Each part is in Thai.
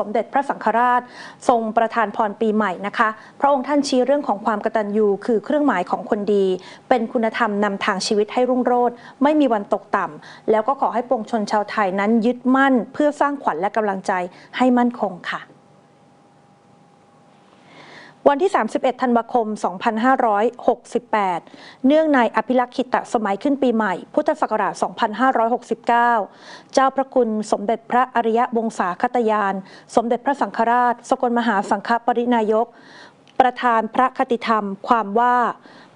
สมเด็จพระสังฆราช ทรงประทานพรปีใหม่นะคะ พระองค์ท่านชี้เรื่องของความกตัญญูคือเครื่องหมายของคนดี เป็นคุณธรรมนำทางชีวิตให้รุ่งโรจน์ไม่มีวันตกต่ำแล้วก็ขอให้ปวงชนชาวไทยนั้นยึดมั่น เพื่อสร้างขวัญและกำลังใจให้มั่นคงค่ะ วันที่ 31 ธันวาคม 2568 เนื่องในอภิลักษิตสมัยขึ้นปีใหม่ พุทธศักราช 2569 เจ้าพระคุณสมเด็จพระอริยวงศาคตยาน สมเด็จพระสังฆราช สกลมหาสังฆปรินายก ประธานพระคติธรรม ความว่า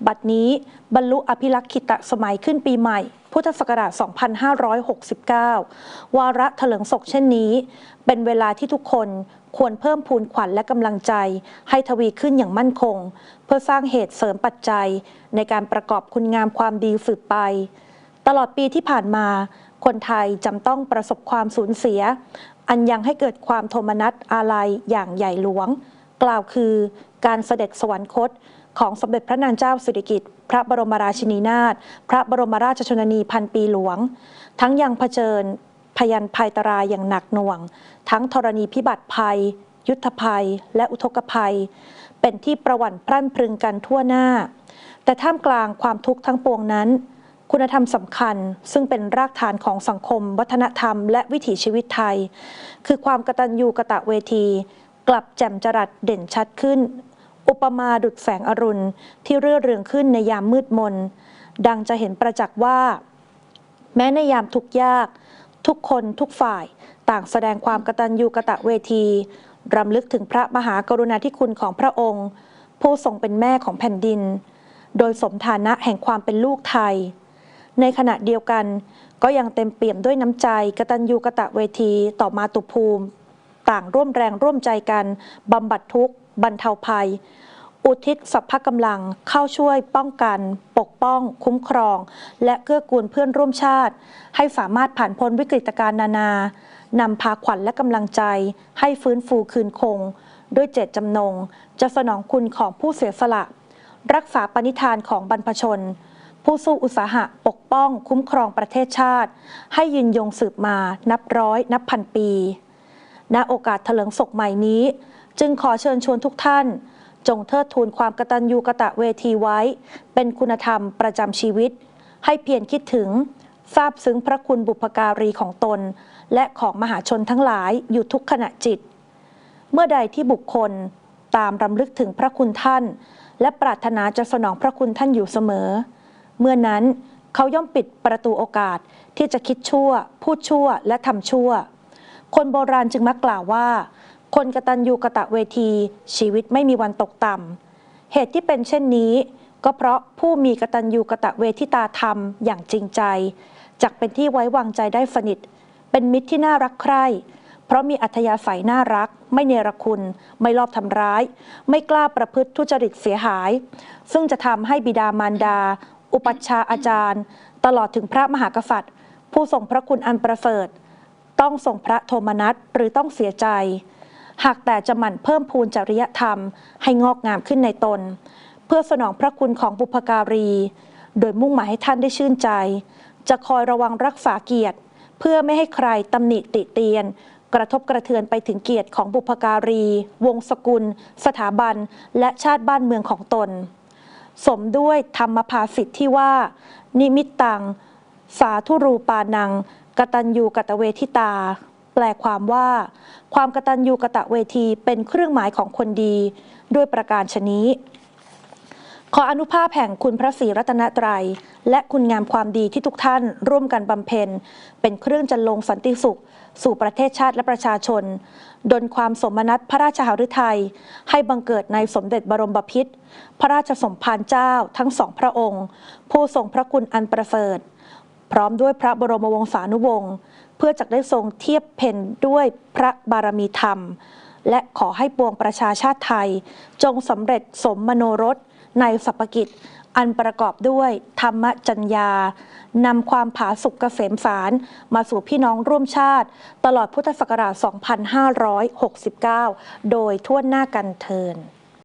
บัดนี้บรรลุอภิลักษิตะสมัยขึ้นปีใหม่ พุทธศักราช 2569 วาระเถลิงศกเช่นนี้ เป็นเวลาที่ทุกคนควรเพิ่มพูนขวัญและกำลังใจ ให้ทวีขึ้นอย่างมั่นคง เพื่อสร้างเหตุเสริมปัจจัย ในการประกอบคุณงามความดีสืบไป ตลอดปีที่ผ่านมา คนไทยจำต้องประสบความสูญเสีย อันยังให้เกิดความโทมนัสอาลัยอย่างใหญ่หลวง กล่าวคือ การเสด็จสวรรคต ของสมเด็จพระนางเจ้าสิริกิติ์พระบรมราชินีนาถพระบรมราชชนนีพันปีหลวง ทั้งยังเผชิญพยันภัยตรายอย่างหนักหน่วง ทั้งธรณีพิบัติภัย ยุทธภัย และอุทกภัย เป็นที่ประวัติพรั่นพรึงกันทั่วหน้า แต่ท่ามกลางความทุกข์ทั้งปวงนั้น คุณธรรมสำคัญซึ่งเป็นรากฐานของสังคม วัฒนธรรม และวิถีชีวิตไทย คือความกตัญญูกะตะเวที กลับแจ่มจรัสเด่นชัดขึ้น อุปมาดุดแสงอรุณที่เรื่อเรืองขึ้นในยามมืดมน ดังจะเห็นประจักษ์ว่า แม้ในยามทุกยาก ทุกคนทุกฝ่ายต่างแสดงความกตัญญูกะตะเวที รำลึกถึงพระมหากรุณาธิคุณของพระองค์ ผู้ทรงเป็นแม่ของแผ่นดิน โดยสมฐานะแห่งความเป็นลูกไทย ในขณะเดียวกันก็ยังเต็มเปี่ยมด้วยน้ำใจกตัญญูกะตะเวทีต่อมาตุภูมิ ต่างร่วมแรงร่วมใจกันบำบัดทุกข์บรรเทาภัย อุทิศสัพพะกำลังเข้าช่วยป้องกัน ปกป้อง คุ้มครอง และเกื้อกูลเพื่อนร่วมชาติ ให้สามารถผ่านพ้นวิกฤตการณ์นานานำพาขวัญและกำลังใจ ให้ฟื้นฟูคืนคง ด้วยเจตจำนง จะสนองคุณของผู้เสียสละ รักษาปณิธานของบรรพชน ผู้สู้อุตสาหะปกป้อง คุ้มครองประเทศชาติ ให้ยืนยงสืบมานับร้อย นับพันปี ณโอกาสเถลิงศกใหม่นี้ จึงขอเชิญชวนทุกท่าน จงเทิดทูนความกตัญญูกะตะเวทีไว้ เป็นคุณธรรมประจำชีวิต ให้เพียรคิดถึงทราบซึ้งพระคุณบุพการีของตน และของมหาชนทั้งหลายอยู่ทุกขณะจิต เมื่อใดที่บุคคลตามรำลึกถึงพระคุณท่าน และปรารถนาจะสนองพระคุณท่านอยู่เสมอ เมื่อนั้นเขาย่อมปิดประตูโอกาสที่จะคิดชั่ว พูดชั่วและทำชั่ว คนโบราณจึงมักกล่าวว่า คนกตัญญูกะตะเวที ชีวิตไม่มีวันตกต่ำเหตุที่เป็นเช่นนี้ ก็เพราะผู้มีกตัญญูกะตะเวทิตาธรรมอย่างจริงใจจักเป็นที่ไว้วางใจได้สนิทเป็นมิตรที่น่ารักใคร่เพราะมีอัธยาศัยน่ารัก ไม่เนรคุณ ไม่ลอบทำร้าย ไม่กล้าประพฤติทุจริตเสียหาย ซึ่งจะทำให้บิดามารดา อุปัชฌาย์อาจารย์ ตลอดถึงพระมหากษัตริย์ ผู้ทรงพระคุณอันประเสริฐ ต้องทรงพระโทมนัสหรือต้องเสียใจ หากแต่จะหมั่นเพิ่มพูนจริยธรรม ให้งอกงามขึ้นในตน เพื่อสนองพระคุณของบุพการี โดยมุ่งหมายให้ท่านได้ชื่นใจ จะคอยระวังรักษาเกียรติ เพื่อไม่ให้ใครตำหนิติเตียน กระทบกระเทือนไปถึงเกียรติของบุพการี วงศกุล สถาบัน และชาติบ้านเมืองของตน สมด้วยธรรมภาสิทธิ์ที่ว่า นิมิตตัง สาธุรูปานัง กตัญญูกตเวทิตา แปลความว่า ความกตัญญูกตะเวทีเป็นเครื่องหมายของคนดี ด้วยประการชนี้ ขออนุภาพแห่งคุณพระศรีรัตนตรัย และคุณงามความดีที่ทุกท่านร่วมกันบำเพ็ญ เป็นเครื่องจันลงสันติสุข สู่ประเทศชาติและประชาชนดลความสมนัตพระราชหฤทัย ให้บังเกิดในสมเด็จบรมบพิตรพระราชสมภารเจ้าทั้งสองพระองค์ ผู้ทรงพระคุณอันประเสริฐ พร้อมด้วยพระบรมวงศานุวงศ์เพื่อจะได้ทรงเทียบเพ่นด้วยพระบารมีธรรม และขอให้ปวงประชาชาติไทย จงสำเร็จสมมโนรสในสัพพกิจอันประกอบด้วยธรรมจัญญานำความผาสุกเกษมสารมาสู่พี่น้องร่วมชาติ ตลอดพุทธศักราช 2569 โดยทั่วหน้ากันเทิน